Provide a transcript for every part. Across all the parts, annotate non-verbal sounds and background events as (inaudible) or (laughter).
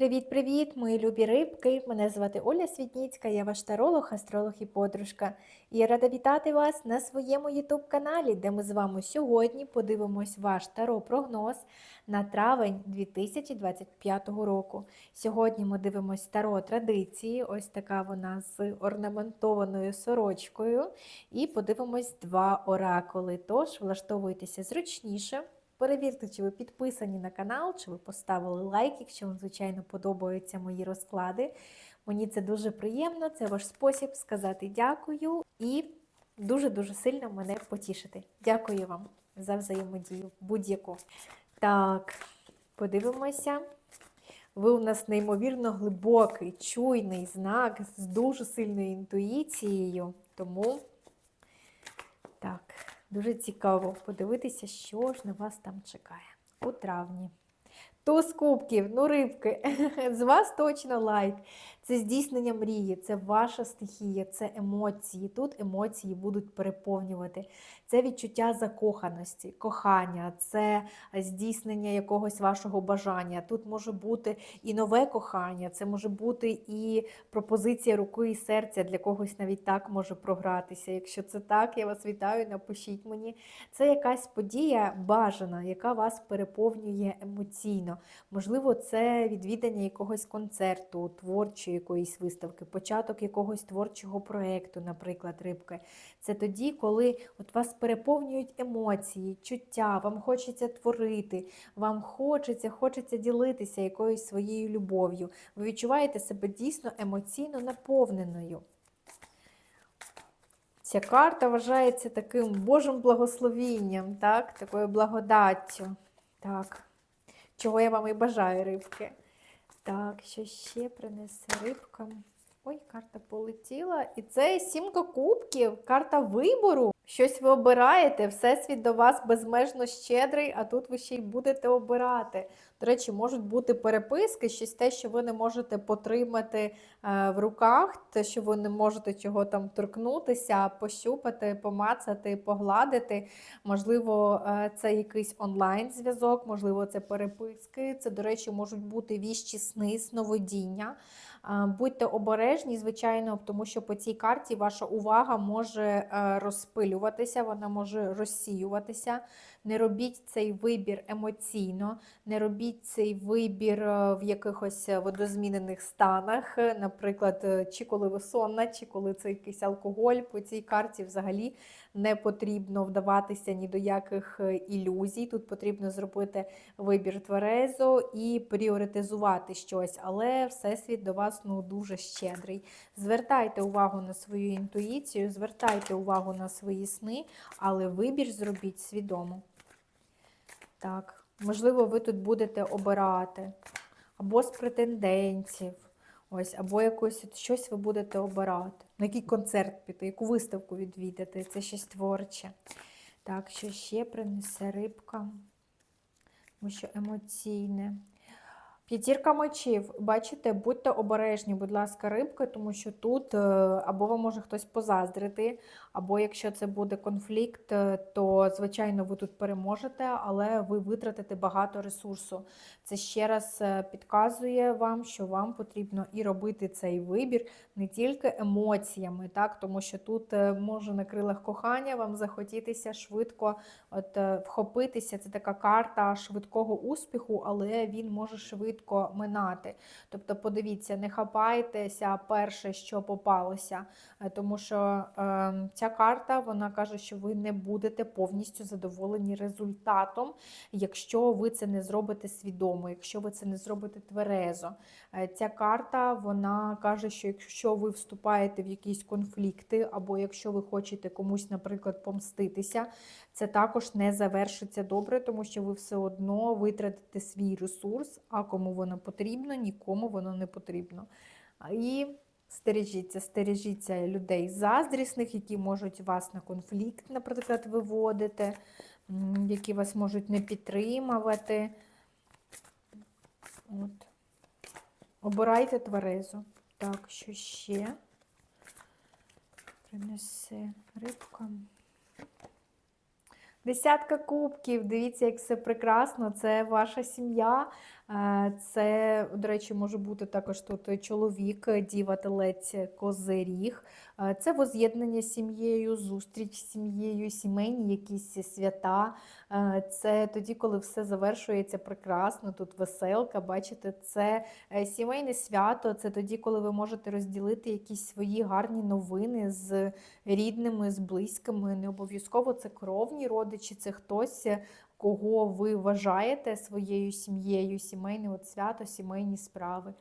Привіт-привіт, мої любі рибки! Мене звати Оля Світніцька, я ваш таролог, астролог і подружка. І я рада вітати вас на своєму YouTube каналі, де ми з вами сьогодні подивимось ваш таро-прогноз на травень 2025 року. Сьогодні ми дивимось таро традиції, ось така вона з орнаментованою сорочкою. І подивимось два оракули. Тож влаштовуйтеся зручніше. Перевірте, чи ви підписані на канал, чи ви поставили лайк, якщо вам, звичайно, подобаються мої розклади. Мені це дуже приємно, це ваш спосіб сказати дякую і дуже-дуже сильно мене потішити. Дякую вам за взаємодію будь-яку. Так, подивимося. Ви у нас неймовірно глибокий, чуйний знак з дуже сильною інтуїцією. Тому. Дуже цікаво подивитися, що ж на вас там чекає у травні. Туз кубків, ну рибки, (laughs) з вас точно лайк. Це здійснення мрії, це ваша стихія, це емоції. Тут емоції будуть переповнювати. Це відчуття закоханості, кохання, це здійснення якогось вашого бажання. Тут може бути і нове кохання, це може бути і пропозиція руки і серця. Для когось навіть так може програтися. Якщо це так, я вас вітаю, напишіть мені. Це якась подія бажана, яка вас переповнює емоційно. Можливо, це відвідання якогось концерту, творчої якоїсь виставки, початок якогось творчого проєкту, наприклад, рибки. Це тоді, коли от вас переповнюють емоції, чуття, вам хочеться творити, вам хочеться, хочеться ділитися якоюсь своєю любов'ю. Ви відчуваєте себе дійсно емоційно наповненою. Ця карта вважається таким Божим благословінням, так? такою благодаттю. Так. Чого я вам і бажаю, рибки. Так, що ще принесе рибка? Ой, карта полетіла. І це сімка кубків, карта вибору. Щось ви обираєте, всесвіт до вас безмежно щедрий, а тут ви ще й будете обирати. До речі, можуть бути переписки, щось те, що ви не можете потримати е, в руках, те, що ви не можете чого там торкнутися, пощупати, помацати, погладити. Можливо, е, це якийсь онлайн-зв'язок, можливо, це переписки. Це, до речі, можуть бути віщі сни, сновидіння. Будьте обережні, звичайно, тому що по цій карті ваша увага може е, розпилюватися, вона може розсіюватися. Не робіть цей вибір емоційно, не робіть цей вибір е, в якихось водозмінених станах, наприклад, е, чи коли ви сонна, чи коли це якийсь алкоголь. По цій карті взагалі не потрібно вдаватися ні до яких ілюзій. Тут потрібно зробити вибір тверезо і пріоритизувати щось, але всесвіт до вас ну, дуже щедрий. Звертайте увагу на свою інтуїцію, звертайте увагу на свої сни, але вибір зробіть свідомо. Так, можливо, ви тут будете обирати або з претендентів, ось, або якось щось ви будете обирати. На який концерт піти, яку виставку відвідати, це щось творче. Так, що ще принесе рибка, тому що емоційне. П'ятірка мечів. Бачите, будьте обережні, будь ласка, рибки, тому що тут е, або вам може хтось позаздрити, або якщо це буде конфлікт, е, то, звичайно, ви тут переможете, але ви витратите багато ресурсу. Це ще раз е, підказує вам, що вам потрібно і робити цей вибір не тільки емоціями, так, тому що тут може на крилах кохання вам захотітися швидко от, вхопитися. Це така карта швидкого успіху, але він може швидко швидко минати. Тобто, подивіться, не хапайтеся перше, що попалося, е, тому що е, ця карта вона каже, що ви не будете повністю задоволені результатом, якщо ви це не зробите свідомо, якщо ви це не зробите тверезо. Е, ця карта вона каже, що якщо ви вступаєте в якісь конфлікти, або якщо ви хочете комусь, наприклад, помститися, це також не завершиться добре, тому що ви все одно витратите свій ресурс, а воно потрібно, нікому воно не потрібно. І стережіться, стережіться людей заздрісних, які можуть вас на конфлікт, наприклад, виводити, які вас можуть не підтримувати. От. Обирайте тверезу. Так, що ще принесе рибка. Десятка кубків, дивіться, як все прекрасно. Це ваша сім'я, Це, до речі, може бути також тут чоловік, діва, телець, козиріг. Це воз'єднання з сім'єю, зустріч з сім'єю, сімейні якісь свята. Це тоді, коли все завершується прекрасно. Тут веселка, бачите, це е, сімейне свято. Це тоді, коли ви можете розділити якісь свої гарні новини з рідними, з близькими. Не обов'язково це кровні родичі, це хтось, кого ви вважаєте своєю сім'єю, сімейне от свято, сімейні справи.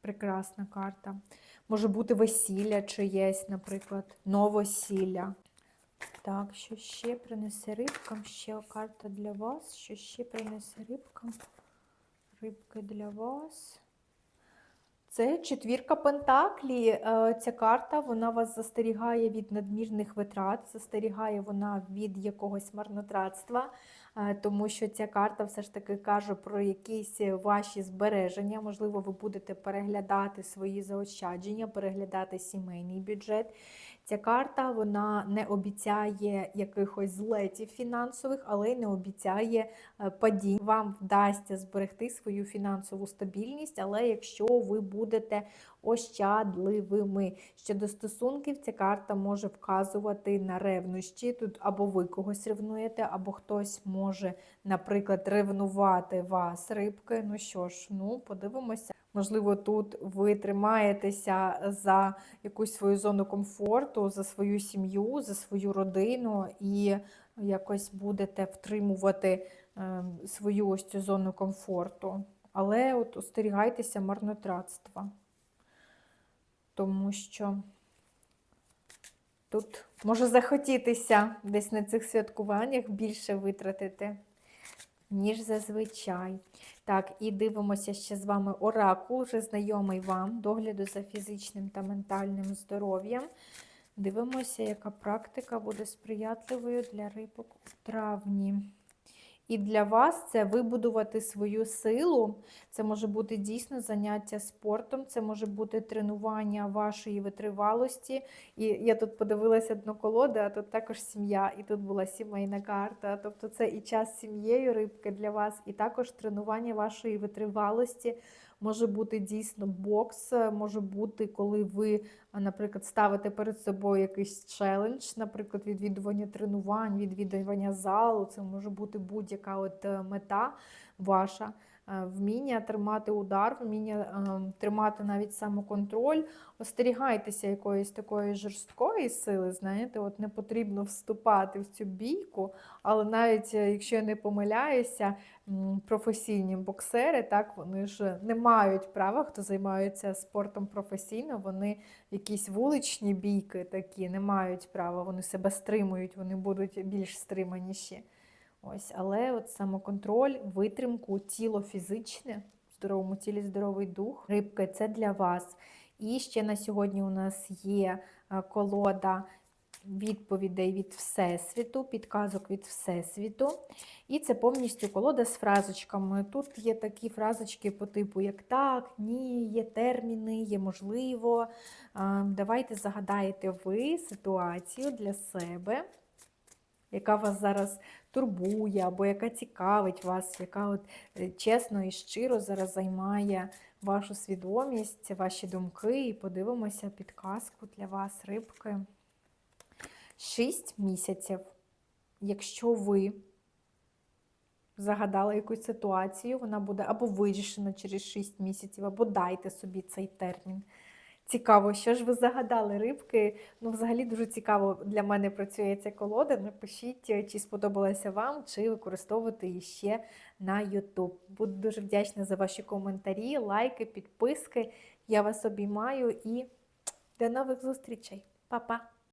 Прекрасна карта. Може бути весілля чиєсь, наприклад, новосілля. Так, що ще принесе рибкам? Ще карта для вас. Що ще принесе рибкам? Рибки для вас. Це четвірка Пентаклі. Е, Ця карта вона вас застерігає від надмірних витрат, застерігає вона від якогось марнотратства, тому що ця карта все ж таки каже про якісь ваші збереження. Можливо, ви будете переглядати свої заощадження, переглядати сімейний бюджет. Ця карта вона не обіцяє якихось злетів фінансових, але й не обіцяє е, падінь. Вам вдасться зберегти свою фінансову стабільність, але якщо ви будете ощадливими. Щодо стосунків, ця карта може вказувати на ревнощі. Тут або ви когось ревнуєте, або хтось може, наприклад, ревнувати вас, рибки. Ну що ж, ну подивимося. Можливо, тут ви тримаєтеся за якусь свою зону комфорту, за свою сім'ю, за свою родину і якось будете втримувати е, свою ось цю зону комфорту. Але от остерігайтеся марнотратства, тому що тут може захотітися десь на цих святкуваннях більше витратити, ніж зазвичай. Так, і дивимося ще з вами оракул, вже знайомий вам, догляду за фізичним та ментальним здоров'ям. Дивимося, яка практика буде сприятливою для рибок у травні. І для вас це вибудувати свою силу. Це може бути дійсно заняття спортом, це може бути тренування вашої витривалості. І я тут подивилася одну колоду, а тут також сім'я, і тут була сімейна карта. Тобто це і час з сім'єю рибки для вас, і також тренування вашої витривалості. Може бути дійсно бокс, може бути, коли ви, наприклад, ставите перед собою якийсь челендж, наприклад, відвідування тренувань, відвідування залу. Це може бути будь-яка от е, мета ваша. Е, Вміння тримати удар, вміння е, тримати навіть самоконтроль. Остерігайтеся якоїсь такої жорсткої сили, знаєте, от не потрібно вступати в цю бійку, але навіть е, якщо я не помиляюся, професійні боксери, так, вони ж не мають права, хто займається спортом професійно, вони якісь вуличні бійки такі не мають права, вони себе стримують, вони будуть більш стриманіші. Ось, але от самоконтроль, витримку, тіло фізичне, в здоровому тілі здоровий дух. Рибки це для вас. І ще на сьогодні у нас є е, колода відповідей від Всесвіту, підказок від Всесвіту. І це повністю колода з фразочками. Тут є такі фразочки по типу, як так, ні, є терміни, є можливо. Е, Давайте загадаєте ви ситуацію для себе, яка вас зараз турбує, або яка цікавить вас, яка от е, чесно і щиро зараз займає вашу свідомість, ваші думки. І подивимося підказку для вас, рибки. Шість місяців. Якщо ви загадали якусь ситуацію, вона буде або вирішена через 6 місяців, або дайте собі цей термін. Цікаво, що ж ви загадали рибки. Ну, взагалі дуже цікаво для мене працює ця колода. Напишіть, чи сподобалася вам, чи використовувати її ще на YouTube. Буду дуже вдячна за ваші коментарі, лайки, підписки. Я вас обіймаю і до нових зустрічей. Па-па!